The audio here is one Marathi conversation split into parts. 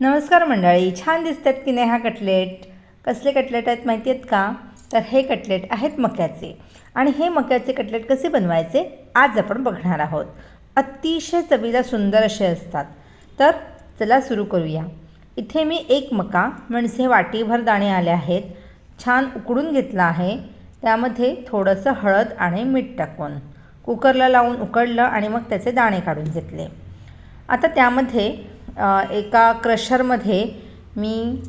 नमस्कार मंडळी छान दिसतात की नाही हा कटलेट? कसले कटलेट आहेत माहिती आहेत का? तर हे कटलेट आहेत मक्याचे. आणि हे मक्याचे कटलेट कसे बनवायचे? आज आपण बघणार आहोत. अतिशय चवीला सुंदर असे असतात. तर चला सुरू करूया. इथे मी एक मका म्हणजे वाटीभर दाणे आले आहेत. छान उकडून घेतला आहे. त्यामध्ये थोडंसं हळद आणि मीठ टाकून. कुकरला लावून उकडलं आणि मग त्याचे दाणे काढून घेतले. आता त्यामध्ये एका क्रशरमध्ये मी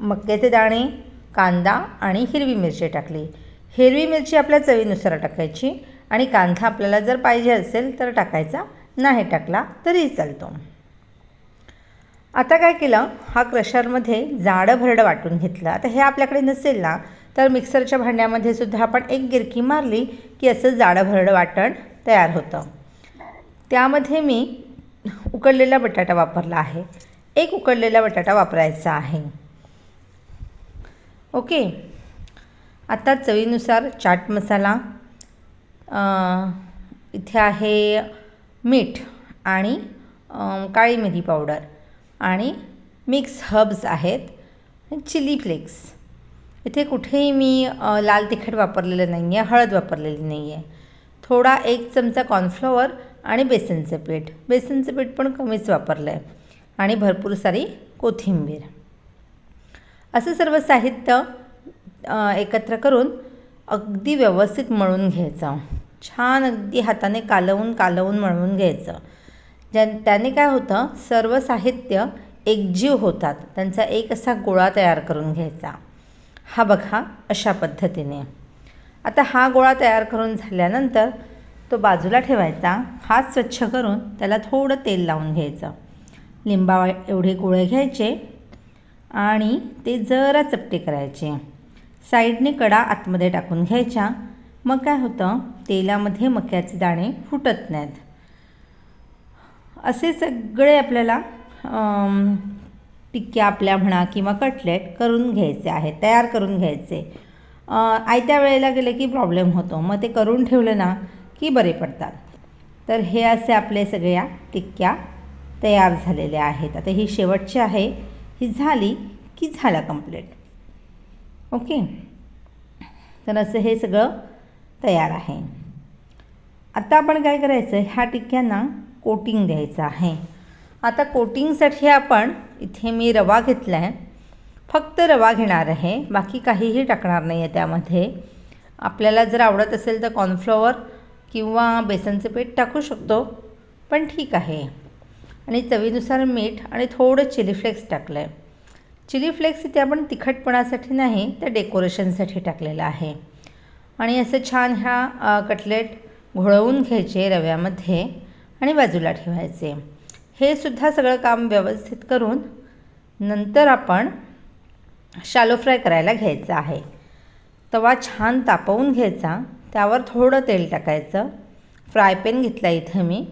मक्याचे दाणे कांदा आणि हिरवी मिरची टाकली. हिरवी मिरची आपल्या चवीनुसार टाकायची आणि कांदा आपल्याला जर पाहिजे असेल तर टाकायचा नाही टाकला तरी चालतो. आता काय केलं हा क्रशरमध्ये जाडं भरडं वाटून घेतलं. आता हे आपल्याकडे नसेल ना तर मिक्सरच्या भांड्यामध्ये सुद्धा आपण एक गिरकी मारली की असं जाडं भरडं वाटण तयार होतं. त्यामध्ये मी उकडलेला बटाटा वापरला आहे. एक उकडलेला बटाटा वापरायचा आहे. ओके. आता चवीनुसार चाट मसाला इथे आहे मीठ आणि काळी मिरी पावडर आणि मिक्स हर्ब्स आहेत चिली फ्लेक्स. इथे कुठेही मी लाल तिखट वापरलेलं नाही आहे हळद वापरलेली नाही आहे थोडा एक चमचा कॉर्नफ्लॉवर आणि बेसनचं पीठ. बेसनचं पीठ पण कमीच वापरलं आहे आणि भरपूर सारी कोथिंबीर. असं सर्व साहित्य एकत्र करून अगदी व्यवस्थित मळून घ्यायचं. छान अगदी हाताने कालवून कालवून मळवून घ्यायचं. ज्या त्याने काय होतं सर्व साहित्य एकजीव होतात. त्यांचा एक असा गोळा तयार करून घ्यायचा. हा बघा अशा पद्धतीने. आता हा गोळा तयार करून झाल्यानंतर तो बाजूला ठेवायचा हात स्वच्छ करून त्याला थोडं तेल लावून घ्यायचं. लिंबा एवढे गोळे घ्यायचे आणि ते जरा चपटे करायचे. साईडने कडा आतमध्ये टाकून घ्यायच्या मग काय होतं? तेलामध्ये मक्याचे दाणे फुटत नाहीत. असे सगळे आपल्याला टिक्क्या आपल्या म्हणा किंवा कटलेट करून घ्यायचे आहेत तयार करून घ्यायचे. आयत्या वेळेला गेले की प्रॉब्लेम होतो. मग ते करून ठेवलं ना की बरे पडतात. तर हे असे आपले सगळ्या टिक्क्या तयार झालेल्या आहेत. आता ही शेवटची आहे. ही झाली की झाला कंप्लीट ओके तर असं हे सगळं तयार आहे. आता आपण काय करायचं? ह्या टिक्क्यांना कोटिंग द्यायचं आहे. आता कोटिंगसाठी आपण इथे मी रवा घेतला आहे फक्त रवा घेणार आहे. बाकी काहीही टाकणार नाही आहे त्यामध्ये. आपल्याला जर आवडत असेल तर कॉर्नफ्लॉवर किंवा बेसनचं पीठ टाकू शकतो पण ठीक आहे. आणि चवीनुसार मीठ आणि थोडं चिली फ्लेक्स टाकलं आहे चिली फ्लेक्स इथे आपण तिखटपणासाठी नाही तर डेकोरेशनसाठी टाकलेलं आहे. आणि असं छान ह्या कटलेट घोळवून घ्यायचे रव्यामध्ये आणि बाजूला ठेवायचे. हे सुद्धा सगळं काम व्यवस्थित करून नंतर आपण शालो फ्राय करायला घ्यायचं आहे. तवा छान तापवून घ्यायचा. त्यावर थोडं तेल टाकायचं. फ्राय पॅन घेतला इथं मी.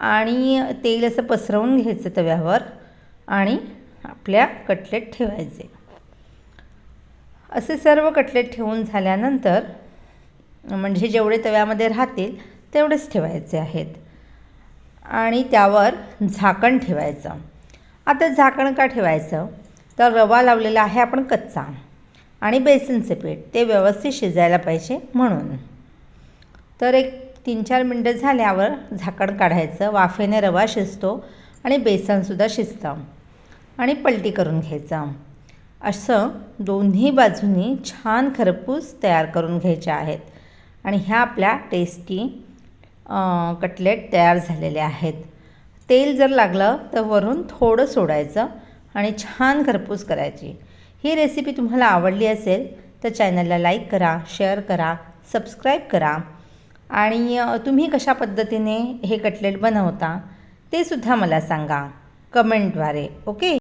आणि तेल असं पसरवून घ्यायचं तव्यावर आणि आपल्या कटलेट ठेवायचे. असे सर्व कटलेट ठेवून झाल्यानंतर म्हणजे जेवढे तव्यामध्ये राहतील तेवढेच ठेवायचे आहेत. आणि त्यावर झाकण ठेवायचं. आता झाकण का ठेवायचं? तर रवा लावलेला आहे आपण कच्चा. आणि बेसनचे पीठ. ते व्यवस्थित शिजायला पाहिजे म्हणून. तर एक तीन चार मिनटं झाल्यावर झाकण काढायचं. वाफेने रवा शिजतो आणि बेसनसुद्धा शिजतं. आणि पलटी करून घ्यायचं. असं दोन्ही बाजूनी छान खरपूस तयार करून घ्यायच्या आहेत. आणि ह्या आपल्या टेस्टी कटलेट तयार झालेले आहेत. तेल जर लागलं तर वरून थोडं सोडायचं आणि छान खरपूस करायची. ही रेसिपी तुम्हाला आवडली असेल तर चॅनलला लाईक करा शेअर करा सबस्क्राईब करा. आणि तुम्ही कशा पद्धतीने हे कटलेट बनवता ते सुद्धा मला सांगा. कमेंटद्वारे ओके